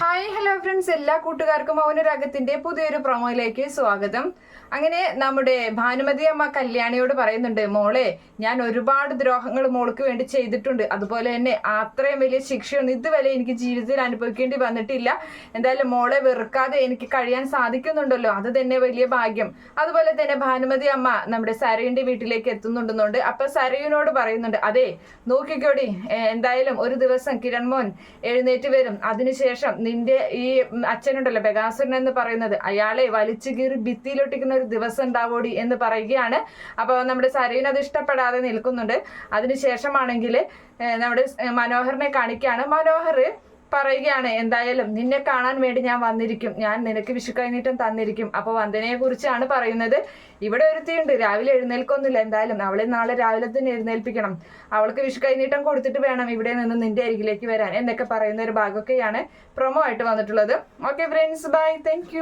Hi hello friends എല്ലാ കൂട്ടുകാർക്കും മൗനരാഗത്തിന്റെ പുതിയൊരു പ്രൊമോയിലേക്ക് സ്വാഗതം. അങ്ങനെ നമ്മുടെ ഭാനുമതി അമ്മ കല്യാണിയോട് പറയുന്നുണ്ട് മോളെ ഞാൻ ഒരുപാട് ദ്രോഹങ്ങൾ മോൾക്ക് വേണ്ടി ചെയ്തിട്ടുണ്ട്. അതുപോലെ തന്നെ അത്രയും വലിയ ശിക്ഷയൊന്നും ഇതുവരെ എനിക്ക് ജീവിതത്തിൽ അനുഭവിക്കേണ്ടി വന്നിട്ടില്ല. എന്തായാലും മോളെ വെറുക്കാതെ എനിക്ക് കഴിയാൻ സാധിക്കുന്നുണ്ടല്ലോ. അത് തന്നെ വലിയ ഭാഗ്യം. അതുപോലെ തന്നെ ഭാനുമതി അമ്മ നമ്മുടെ സരയുന്റെ വീട്ടിലേക്ക് എത്തുന്നുണ്ടെന്നുണ്ട്. അപ്പൊ സരയുനോട് പറയുന്നുണ്ട് അതെ നോക്കിക്കോടി. എന്തായാലും ഒരു ദിവസം കിരൺ മോൻ എഴുന്നേറ്റ് വരും. അതിനുശേഷം നിന്റെ ഈ അച്ഛനുണ്ടല്ലോ ബഗാസുരൻ എന്ന് പറയുന്നത് അയാളെ വലിച്ചു കീറി ഭിത്തിയിലൊട്ടിക്കുന്ന ഒരു ദിവസം ഉണ്ടാവോടി എന്ന് പറയുകയാണ്. അപ്പോൾ നമ്മുടെ സരീന അത് ഇഷ്ടപ്പെടാതെ നിൽക്കുന്നുണ്ട്. അതിനുശേഷമാണെങ്കിൽ നമ്മുടെ മനോഹറിനെ കാണിക്കുകയാണ്. മനോഹർ പറയുകയാണ് എന്തായാലും നിന്നെ കാണാൻ വേണ്ടി ഞാൻ വന്നിരിക്കും. ഞാൻ നിനക്ക് വിഷു കഴിഞ്ഞിട്ടും തന്നിരിക്കും. അപ്പോൾ വന്ദനയെ കുറിച്ചാണ് പറയുന്നത്. ഇവിടെ ഒരുത്തിയുണ്ട് രാവിലെ എഴുന്നേൽക്കൊന്നുമില്ല. എന്തായാലും അവളെ നാളെ രാവിലെ തന്നെ എഴുന്നേൽപ്പിക്കണം. അവൾക്ക് വിഷു കഴിഞ്ഞിട്ടും കൊടുത്തിട്ട് വേണം ഇവിടെ നിന്ന് നിന്റെ അരികിലേക്ക് വരാൻ. എന്നൊക്കെ പറയുന്ന ഒരു ഭാഗമൊക്കെയാണ് പ്രൊമോ ആയിട്ട് വന്നിട്ടുള്ളത്. Okay friends bye thank